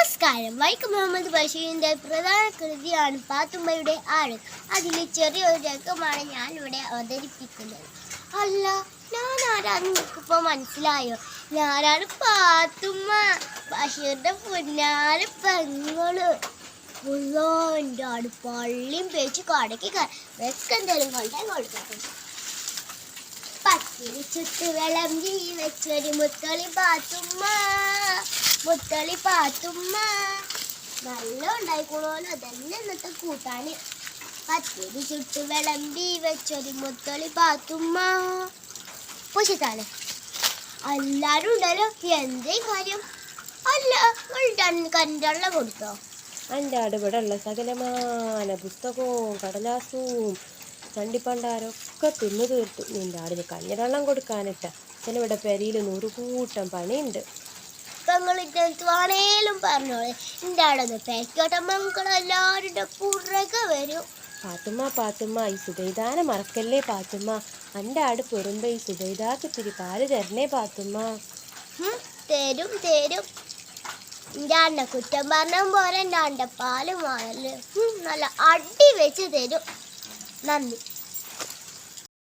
നമസ്കാരം. വൈക്കം മുഹമ്മദ് ബഷീറിന്റെ പ്രധാന കൃതിയാണ് പാത്തുമ്മയുടെ ആട്. അതിലെ ചെറിയൊരു രംഗമാണ് ഞാൻ ഇവിടെ അവതരിപ്പിക്കുന്നത്. അല്ല ഞാൻ ആരാന്ന് നിനക്കിപ്പോ മനസ്സിലായോ? ഞാനാണ് പാത്തുമ്മ ബഷീറിന്റെ പുന്നാൽ പെങ്ങൾ. എന്റെ ആട് പള്ളിയും പേച്ച് കടക്കി വെക്കെന്തേലും കൊണ്ടേ കൊടുക്കട്ടെ. പത്തിരി ചുറ്റുവെള്ളം ജീവച്ചൊരു വെച്ചൊരു മുത്തളി പാത്തുമ്മ. മുത്തളി പാത്തുമ്മ. നല്ല ഉണ്ടായിക്കോളൂല്ലോ അതന്നെ ഇന്നത്തെ കൂട്ടാന്. പത്തിരി ചുട്ട് വിളമ്പി വെച്ചൊരു മുത്തളി പാത്തുമ്മ. പൊശിത്താണ് എല്ലാരും ഉണ്ടല്ലോ. എന്തേ കാര്യം? അല്ല കരണ്ടള്ള കൊടുത്തോ? എന്റെ അടുപിടുള്ള സകലമാന പുസ്തകവും കടലാസവും ചണ്ടിപ്പണ്ടാരൊക്കെ തിന്നു തീർത്തു. നിന്റെ ആടിന് കഞ്ഞിവെള്ളം കൊടുക്കാനിട്ട. ചിലവിടെ പെരിയിൽ നൂറുകൂട്ടം പണിയുണ്ട്. പെങ്ങളിട്ട് വേണേലും പറഞ്ഞോളെ. എന്റെ അവിടെ മക്കൾ എല്ലാവരുടെ പുറകെ വരും. പാത്തുമ്മ പാത്തുമ്മ ഈ സുബൈദാനെ മറക്കല്ലേ പാത്തുമ്മ? എന്റെ ആട് പെറുമ്പോ ഈ സുബൈദാക്ക് ഇത്തിരി പാൽ തരണേ പാത്തുമ്മ. തരും തരും. എന്റെ ആണ്ട കുറ്റം പറഞ്ഞ പോലെ എന്റെ ആണ്ട പാൽ മാറൽ നല്ല അടി വെച്ച് തരും. നന്ദി.